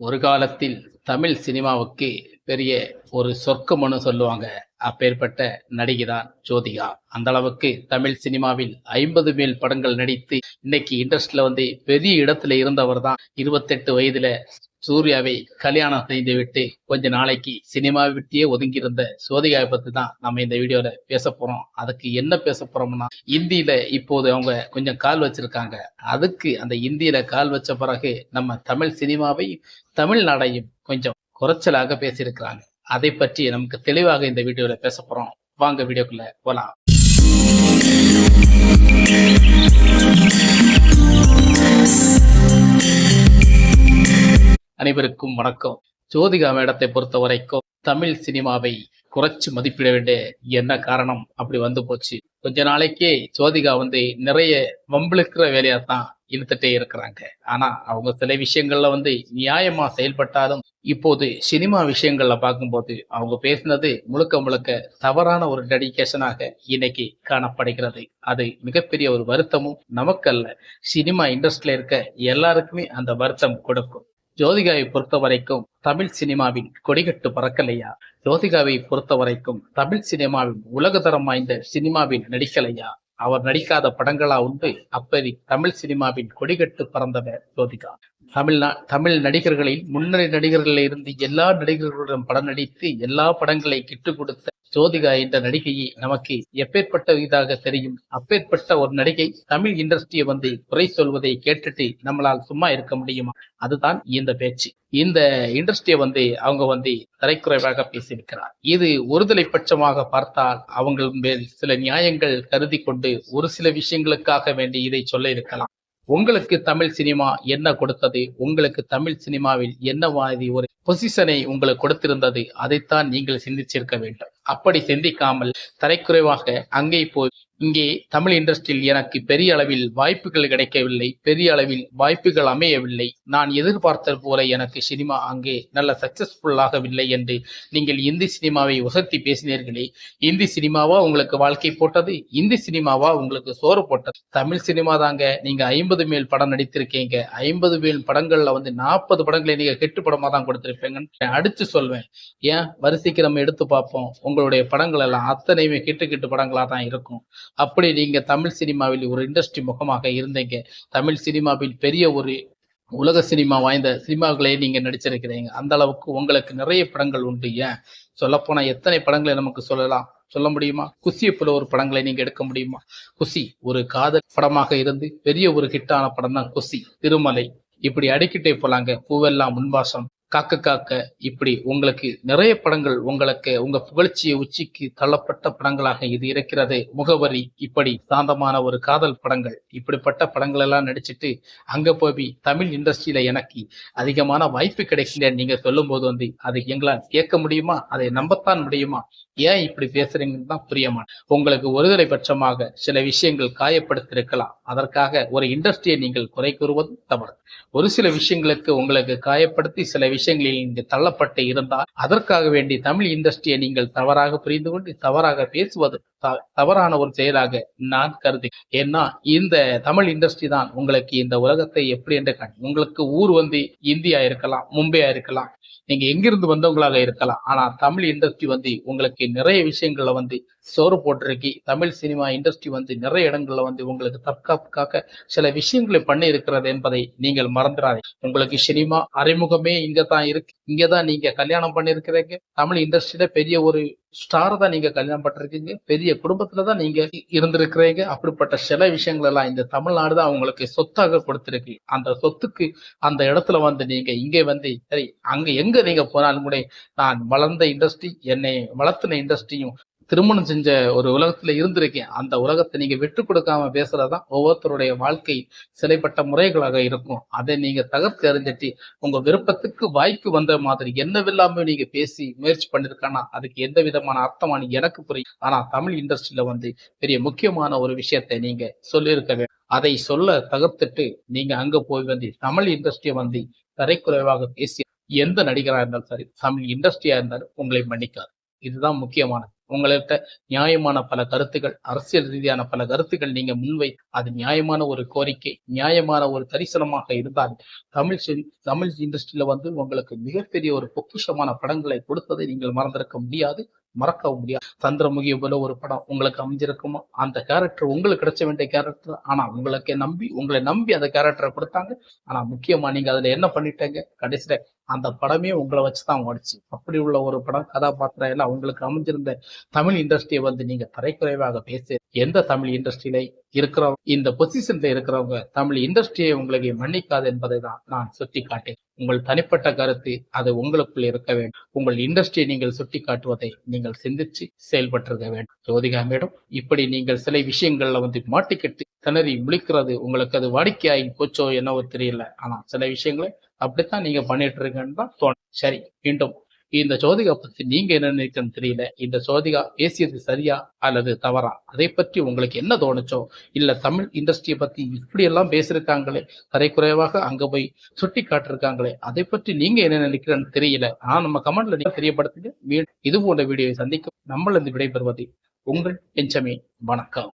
ஒரு காலத்தில் தமிழ் சினிமாவுக்கு பெரிய ஒரு சொர்க்கம்னு சொல்லுவாங்க. அப்பேற்பட்ட நடிகை தான் ஜோதிகா. அந்த அளவுக்கு தமிழ் சினிமாவில் ஐம்பது மேல் படங்கள் நடித்து இன்னைக்கு இண்டஸ்ட்ரியில வந்து பெரிய இடத்துல இருந்தவர் தான். இருபத்தெட்டு வயதுல சூர்யாவை கல்யாணம் செய்து விட்டு கொஞ்ச நாளைக்கு சினிமா விட்டே ஒதுங்கியிருந்த சோதிகாவை பத்தி தான் நம்ம இந்த வீடியோல பேச போறோம். அதுக்கு என்ன பேச போறோம்னா இந்தியில இப்போது அவங்க கொஞ்சம் கால் வச்சிருக்காங்க. அதுக்கு அந்த இந்தியில கால் வச்ச பிறகு நம்ம தமிழ் சினிமாவை தமிழ்நாடையும் கொஞ்சம் குறைச்சலாக பேசியிருக்கிறாங்க. அதை பற்றி நமக்கு தெளிவாக இந்த வீடியோல பேச போறோம். வாங்க வீடியோக்குள்ள போலாம். அனைவருக்கும் வணக்கம். ஜோதிகா மேடத்தை பொறுத்த வரைக்கும் தமிழ் சினிமாவை குறைச்சு மதிப்பிட வேண்டிய என்ன காரணம் அப்படி வந்து போச்சு. கொஞ்ச நாளைக்கே ஜோதிகா வந்து நிறைய வம்பிழுக்கிற வேலையா தான் இழுத்துட்டே இருக்கிறாங்க. ஆனா அவங்க சில விஷயங்கள்ல வந்து நியாயமா செயல்பட்டாலும் இப்போது சினிமா விஷயங்கள்ல பார்க்கும்போது அவங்க பேசினது முழுக்க முழுக்க தவறான ஒரு டெடிக்கேஷனாக இன்னைக்கு காணப்படுகிறது. அது மிகப்பெரிய ஒரு வருத்தமும் நமக்கல்ல சினிமா இண்டஸ்ட்ரியில இருக்க எல்லாருக்குமே அந்த வருத்தம் கொடுக்கும். ஜோதிகாவை பொறுத்த வரைக்கும் தமிழ் சினிமாவின் கொடிகட்டு பறக்கலையா? ஜோதிகாவை பொறுத்த வரைக்கும் தமிழ் சினிமாவின் உலக தரம் வாய்ந்த சினிமாவில் நடிக்கலையா அவர் நடிக்காத படங்களா உண்டு? அப்படி தமிழ் சினிமாவின் கொடிகட்டு பறந்தவர் ஜோதிகா. தமிழ்நா தமிழ் நடிகர்களில் முன்னணி நடிகர்களில் இருந்து எல்லா நடிகர்களுடன் படம் நடித்து எல்லா படங்களை கிட்டு கொடுத்த ஜோதிகா என்ற நடிகையை நமக்கு எப்பேற்பட்ட இதாக தெரியும்? அப்பேற்பட்ட ஒரு நடிகை தமிழ் இண்டஸ்ட்ரியை வந்து குறை சொல்வதை கேட்டுட்டு நம்மளால் சும்மா இருக்க முடியுமா? அதுதான் இந்த பேச்சு. இந்த இண்டஸ்ட்ரியை வந்து அவங்க வந்து தரைக்குறைவாக பேசியிருக்கிறார். இது ஒருதலை பட்சமாக பார்த்தால் அவங்க மேல் சில நியாயங்கள் கருதி கொண்டு ஒரு சில விஷயங்களுக்காக வேண்டி இதை சொல்ல இருக்கலாம் உங்களுக்கு தமிழ் சினிமா என்ன கொடுத்தது? உங்களுக்கு தமிழ் சினிமாவில் என்ன மாதிரி ஒரு பொசிஷனை உங்களுக்கு கொடுத்திருந்தது? அதைத்தான் நீங்கள் சிந்திச்சிருக்க வேண்டும். அப்படி சிந்திக்காமல் தரைக்குறைவாக அங்கே போய் இங்கே தமிழ் இண்டஸ்ட்ரியில் எனக்கு பெரிய அளவில் வாய்ப்புகள் கிடைக்கவில்லை. பெரிய அளவில் வாய்ப்புகள் அமையவில்லை. நான் எதிர்பார்த்தது போல எனக்கு சினிமா அங்கே நல்ல சக்சஸ்ஃபுல்லாகவில்லை என்று நீங்கள் இந்தி சினிமாவை உசத்தி பேசினீர்களே. இந்தி சினிமாவா உங்களுக்கு வாழ்க்கை போட்டது? இந்தி சினிமாவா உங்களுக்கு சோறு போட்டது? தமிழ் சினிமா தாங்க நீங்க ஐம்பது மேல் படம் நடித்திருக்கீங்க. ஐம்பது மேல் படங்கள்ல வந்து நாற்பது படங்களை நீங்க கெட்டு படமா தான் கொடுத்திருப்பீங்கன்னு அடிச்சு சொல்வேன். ஏன்? வரிசைக்கு நம்ம எடுத்து பார்ப்போம். உங்களுடைய படங்கள் எல்லாம் அத்தனையுமே கிட்டு கிட்டு படங்களா தான் இருக்கும். அப்படி நீங்க தமிழ் சினிமாவில் ஒரு இண்டஸ்ட்ரி முகமாக இருந்தீங்க. தமிழ் சினிமாவில் பெரிய ஒரு உலக சினிமா வாய்ந்த சினிமாக்களே நீங்கள் நடிச்சிருக்கிறீங்க. அந்த அளவுக்கு உங்களுக்கு நிறைய படங்கள் உண்டு. ஏன்? சொல்லப்போனால் எத்தனை படங்களை நமக்கு சொல்லலாம்? சொல்ல முடியுமா? குசியை போல ஒரு படங்களை நீங்க எடுக்க முடியுமா? குசி ஒரு காதல் படமாக இருந்து பெரிய ஒரு ஹிட்டான படம் தான் குசி திருமலை. இப்படி அடிக்கிட்டே போலாங்க. பூவெல்லாம் முன்வாசம். காக்க காக்க இப்படி உங்களுக்கு நிறைய படங்கள் உங்களுக்கு உங்க புகழ்ச்சியை உச்சிக்கு தள்ளப்பட்ட படங்களாக இது இருக்கிறது. முகவரி இப்படி சாந்தமான ஒரு காதல் படங்கள் இப்படிப்பட்ட படங்கள் எல்லாம் நடிச்சிட்டு அங்க போய் தமிழ் இண்டஸ்ட்ரியில எனக்கு அதிகமான வாய்ப்பு கிடைக்கல நீங்க சொல்லும் போது வந்து. அது எங்களால் கேட்க முடியுமா? அதை நம்பத்தான் முடியுமா? ஏன் இப்படி பேசுறீங்கன்னு தான் புரியமா உங்களுக்கு ஒருதலை பட்சமாக சில விஷயங்கள் காயப்படுத்திருக்கலாம். அதற்காக ஒரு இண்டஸ்ட்ரியை நீங்கள் குறை கூறுவது தவறு. ஒரு சில விஷயங்களுக்கு உங்களுக்கு காயப்படுத்தி சில விஷயங்களில் நீங்கள் தள்ளப்பட்டு இருந்தால் அதற்காக வேண்டி தமிழ் இண்டஸ்ட்ரியை நீங்கள் தவறாக புரிந்து கொண்டு தவறாக பேசுவது தவறான ஒரு செயலாக நான் கருதி ஏன்னா இந்த தமிழ் இண்டஸ்ட்ரி தான் உங்களுக்கு இந்த உலகத்தை எப்படி என்று உங்களுக்கு ஊர் வந்து இந்தியா இருக்கலாம் மும்பையா இருக்கலாம் நீங்க எங்கிருந்து வந்தவங்களாக இருக்கலாம். ஆனா தமிழ் இண்டஸ்ட்ரி வந்து உங்களுக்கு நிறைய விஷயங்கள்ல வந்து சோறு போட்டிருக்கி தமிழ் சினிமா இண்டஸ்ட்ரி வந்து நிறைய இடங்கள்ல வந்து உங்களுக்கு தற்காப்புக்காக சில விஷயங்களை பண்ணி இருக்கிறது என்பதை நீங்கள் மறந்துடாதீங்க. உங்களுக்கு சினிமா அறிமுகமே இங்க தான் இருக்கு. இங்க தான் நீங்க கல்யாணம் பண்ணிருக்கிறீங்க தமிழ் இண்டஸ்ட்ரியில பெரிய ஒரு ஸ்டார் தான் நீங்க கல்யாணம் பண்ணிருக்கீங்க பெரிய குடும்பத்துல தான் நீங்க இருந்திருக்கிறீங்க. அப்படிப்பட்ட சில விஷயங்கள் எல்லாம் இந்த தமிழ்நாடு தான் உங்களுக்கு சொத்தாக கொடுத்திருக்கு. அந்த சொத்துக்கு அந்த இடத்துல வந்து நீங்க இங்கே வந்து சரி அங்க எங்க நீங்க போனாலும் கூட நான் வளர்ந்த இண்டஸ்ட்ரி என்னை வளர்த்தின இண்டஸ்ட்ரியும் திருமணம் செஞ்ச ஒரு உலகத்துல இருந்திருக்கேன். அந்த உலகத்தை நீங்க விட்டு கொடுக்காம பேசுறதுதான் ஒவ்வொருத்தருடைய வாழ்க்கை சிலைப்பட்ட முறைகளாக இருக்கும். அதை நீங்க தகர்த்து அறிஞ்சிட்டு உங்க விருப்பத்துக்கு வாய்க்கு வந்த மாதிரி என்னவில்லாம நீங்க பேசி முயற்சி பண்ணிருக்கானா அதுக்கு எந்த விதமான அர்த்தமான எனக்கு புரியும் ஆனா தமிழ் இண்டஸ்ட்ரியில வந்து பெரிய முக்கியமான ஒரு விஷயத்தை நீங்க சொல்லியிருக்க வேண்டும். அதை சொல்ல தகர்த்துட்டு நீங்க அங்க போய் வந்து தமிழ் இண்டஸ்ட்ரியை வந்து தரைக்குறைவாக பேசி எந்த நடிகரா இருந்தாலும் சரி தமிழ் இண்டஸ்ட்ரியா இருந்தாலும் உங்களை மன்னிக்காது. இதுதான் முக்கியமானது. உங்கள்கிட்ட நியாயமான பல கருத்துக்கள் அரசியல் ரீதியான பல கருத்துக்கள் நீங்க முன்வை அது நியாயமான ஒரு கோரிக்கை நியாயமான ஒரு தரிசனமாக இருந்தால் தமிழ் தமிழ் இண்டஸ்ட்ரியில வந்து உங்களுக்கு மிகப்பெரிய ஒரு பொக்கிஷமான படங்களை கொடுத்ததை நீங்கள் மறந்திருக்க முடியாது மறக்கவும் முடியாது. சந்திரமுகி போல ஒரு படம் உங்களுக்கு அமைஞ்சிருக்குமா? அந்த கேரக்டர் உங்களுக்கு கிடைச்ச வேண்டிய கேரக்டர் ஆனா உங்களுக்கு நம்பி உங்களை நம்பி அந்த கேரக்டரை கொடுத்தாங்க. ஆனா முக்கியமா நீங்க அதுல என்ன பண்ணிட்டீங்க? கடைசியில அந்த படமே உங்களை வச்சு தான் ஓடிச்சு. அப்படி உள்ள ஒரு படம் கதாபாத்திரம் எல்லாம் உங்களுக்கு அமைஞ்சிருந்த தமிழ் இண்டஸ்ட்ரியை வந்து நீங்க தரைக்குறைவாக பேசி. எந்த தமிழ் இண்டஸ்ட்ரியில இருக்கிறவங்க இந்த பொசிஷன்ல இருக்கிறவங்க தமிழ் இண்டஸ்ட்ரியை உங்களுக்கு மன்னிக்காது என்பதை தான் நான் சுட்டி காட்டேன் உங்கள் தனிப்பட்ட கருத்து அது உங்களுக்குள் இருக்க வேண்டும். உங்கள் இண்டஸ்ட்ரியை நீங்கள் சுட்டி காட்டுவதை நீங்கள் சிந்திச்சு செயல்பட்டிருக்க வேண்டும். ஜோதிகா மேடம் இப்படி நீங்கள் சில விஷயங்கள்ல வந்து மாட்டிக்கிட்டு திணறி முழிக்கிறது உங்களுக்கு அது வாடிக்கையாகி போச்சோ என்னவோ தெரியல. ஆனா சில விஷயங்களை அப்படித்தான் நீங்க பண்ணிட்டு இருக்கேன்னு தான் தோணும் சரி மீண்டும் இந்த ஜோதிகா பத்தி நீங்க என்ன நினைக்கிறன்னு தெரியல. இந்த ஜோதிகா பேசியது சரியா அல்லது தவறா? அதை பற்றி உங்களுக்கு என்ன தோணுச்சோ? இல்ல தமிழ் இண்டஸ்ட்ரியை பத்தி இப்படி எல்லாம் பேசியிருக்காங்களே தரைக்குறைவாக அங்க போய் சுட்டி காட்டிருக்காங்களே அதை பற்றி நீங்க என்ன நினைக்கிறேன்னு தெரியல. ஆனா நம்ம கமெண்ட்ல நீங்க தெரியப்படுத்துங்க. மீண்டும் இது போன்ற வீடியோவை சந்திக்கும். நம்மளது விடைபெறுவது உங்கள் பெஞ்சமே வணக்கம்.